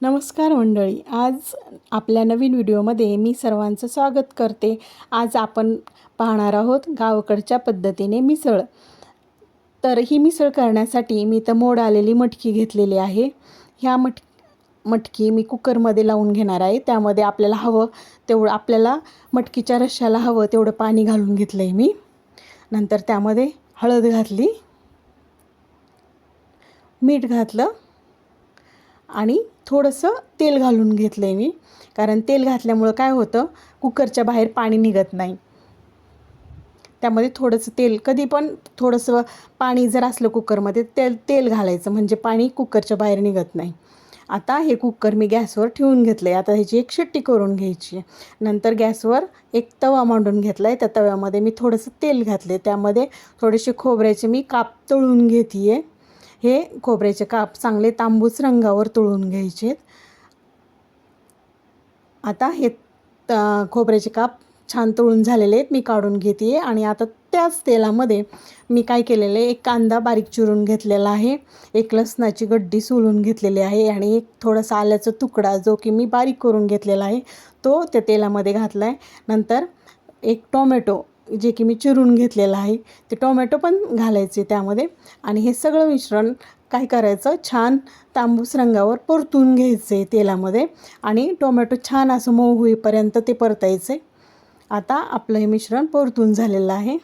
नमस्कार मंडळी आज आपल्या नवीन व्हिडिओमध्ये मी सर्वांचं स्वागत करते. आज आपण पाहणार आहोत गावाकडच्या पद्धतीने मिसळ. तर ही मिसळ करण्यासाठी मी तर मोड आलेली मटकी घेतलेली आहे. ह्या मट मटकी मी कुकरमध्ये लावून घेणार आहे. त्यामध्ये आपल्याला हवं तेवढं आपल्याला मटकीच्या रश्श्याला हवं तेवढं पाणी घालून घेतलं आहे मी. नंतर त्यामध्ये हळद घातली मीठ घातलं आणि थोडंसं तेल घालून घेतलं आहे मी. कारण तेल घातल्यामुळं काय होतं कुकरच्या बाहेर पाणी निघत नाही. त्यामध्ये थोडंसं तेल कधी पण थोडंसं पाणी जर असलं कुकरमध्ये तेल तेल घालायचं. म्हणजे पाणी कुकरच्या बाहेर निघत नाही. आता हे कुकर मी गॅसवर ठेवून घेतलं आहे आता ह्याची एक शिट्टी करून घ्यायची नंतर गॅसवर एक तवा मांडून घेतला आहे त्या तव्यामध्ये मी थोडंसं तेल घातले त्यामध्ये थोडेसे खोबऱ्याचे मी काप तळून घेते आहे हे खोबऱ्याचे काप चांगले तांबूस रंगावर तळून घ्यायचे. आता हे खोबऱ्याचे काप छान तळून झालेले आहेत. मी काढून घेते आणि आता त्याच तेलामध्ये मी काय केलेलं आहे एक कांदा बारीक चिरून घेतलेला आहे एक लसणाची गड्डी सोलून घेतलेली आहे आणि एक थोडासा आल्याचा तुकडा जो की मी बारीक करून घेतलेला आहे तो त्या तेलामध्ये घातला आहे नंतर एक टोमॅटो जे की मी चिरून घेतलेलं आहे ते टोमॅटो पण घालायचे त्यामध्ये. आणि हे सगळं मिश्रण काय करायचं? छान तांबूस रंगावर परतून घ्यायचे तेलामध्ये. आणि टोमॅटो छान असं मऊ होईपर्यंत ते परतायचे. आता आपलं हे मिश्रण परतून झालेलं आहे.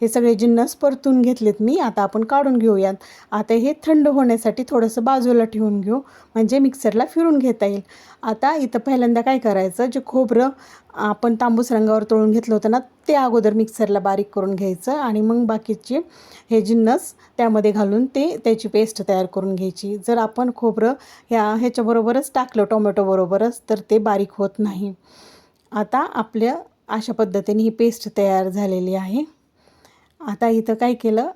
हे सगळे जिन्नस परतून घेतलेत मी आता आपण काढून घेऊयात. आता हे थंड होण्यासाठी थोडंसं बाजूला ठेवून घेऊ म्हणजे मिक्सरला फिरून घेता येईल. आता इथं पहिल्यांदा काय करायचं जे खोबरं आपण तांबूस रंगावर तळून घेतलं होतं ना ते अगोदर मिक्सरला बारीक करून घ्यायचं आणि मग बाकीचे हे जिन्नस त्यामध्ये घालून ते त्याची पेस्ट तयार करून घ्यायची. जर आपण खोबरं ह्या ह्याच्याबरोबरच टाकलं टोमॅटोबरोबरच तर ते बारीक होत नाही. आता आपल्या अशा पद्धतीने ही पेस्ट तयार झालेली आहे. आता इथं काय केलं?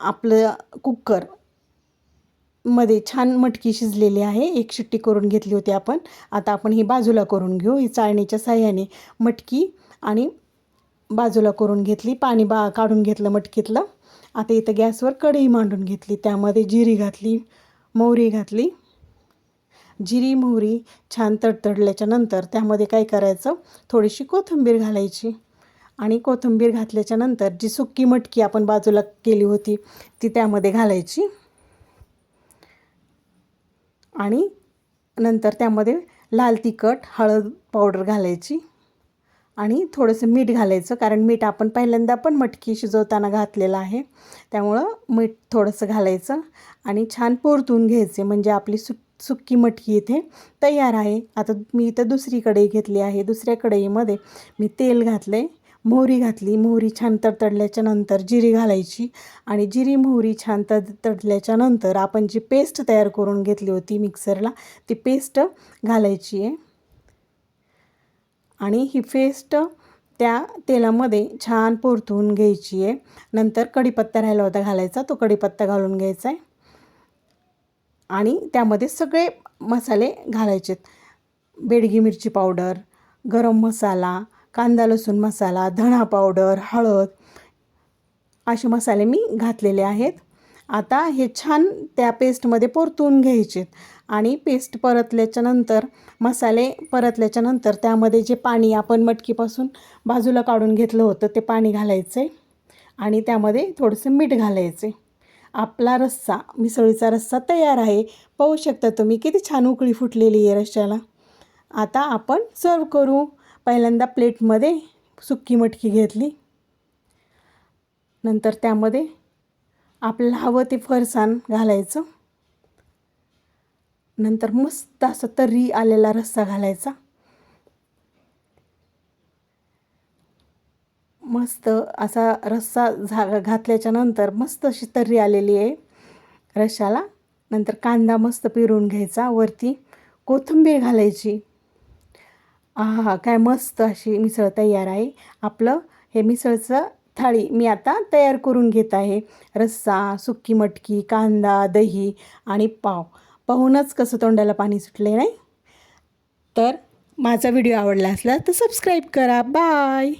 आपलं कुकरमध्ये छान मटकी शिजलेली आहे. एक शिट्टी करून घेतली होती आपण. आता आपण ही बाजूला करून घेऊ. ही चाळणीच्या साह्याने मटकी आणि बाजूला करून घेतली. पाणी बा काढून घेतलं मटकीतलं. आता इथं गॅसवर कढई मांडून घेतली. त्यामध्ये जिरी घातली मोहरी घातली. जिरी मोहरी छान तडतडल्याच्या नंतर त्यामध्ये काय करायचं? थोडीशी कोथिंबीर घालायची. आणि कोथिंबीर घातल्याच्या नंतर जी सुक्की मटकी आपण बाजूला केली होती ती त्यामध्ये घालायची. आणि नंतर त्यामध्ये लाल तिखट हळद पावडर घालायची. आणि थोडंसं मीठ घालायचं कारण मीठ आपण पहिल्यांदा पण मटकी शिजवताना घातलेलं आहे. त्यामुळं मीठ थोडंसं घालायचं आणि छान परतून घ्यायचे म्हणजे आपली सुक सुक्की मटकी इथे तयार आहे. आता मी इथं दुसरी कढई घेतली आहे. दुसऱ्या कढईमध्ये मी तेल घातले मोहरी घातली. मोहरी छान तडतडल्याच्या नंतर जिरी घालायची आणि जिरी मोहरी छान तड तडल्याच्या नंतर आपण जी पेस्ट तयार करून घेतली होती मिक्सरला ती पेस्ट घालायची आहे. आणि ही पेस्ट त्या तेलामध्ये छान परतून घ्यायची आहे. नंतर कढीपत्ता राहिला होता घालायचा तो कढीपत्ता घालून घ्यायचा आहे. आणि त्यामध्ये सगळे मसाले घालायचेत. बेडगी मिरची पावडर गरम मसाला कांदा लसूण मसाला धणा पावडर हळद असे मसाले मी घातलेले आहेत. आता हे छान त्या पेस्टमध्ये परतून घ्यायचे आणि पेस्ट परतल्याच्या नंतर मसाले परतल्याच्या नंतर त्यामध्ये जे पाणी आपण मटकीपासून बाजूला काढून घेतलं होतं ते पाणी घालायचं आहे आणि त्यामध्ये थोडंसं मीठ घालायचे. आपला रस्सा मिसळीचा रस्सा तयार आहे. पाहू शकता तुम्ही किती छान उकळी फुटलेली आहे रश्श्याला आता आपण सर्व करू. पहिल्यांदा प्लेटमध्ये सुक्की मटकी घेतली. नंतर त्यामध्ये आपल्याला हवं ते फरसाण घालायचं. नंतर मस्त असं तर्री आलेला रस्सा घालायचा. मस्त असा रस्सा झा घातल्याच्या नंतर मस्त अशी तर्री आलेली आहे रश्याला. नंतर कांदा मस्त पिरून घ्यायचा. वरती कोथिंबीर घालायची. हा काय मस्त अशी मिसळ तयार आहे. आपलं हे मिसळचं थाळी मी आता तयार करून घेत आहे. रस्सा सुक्की मटकी कांदा दही आणि पाव. पाहूनच कसं तोंडाला पाणी सुटले नाही? तर माझा व्हिडिओ आवडला असला तर सबस्क्राईब करा. बाय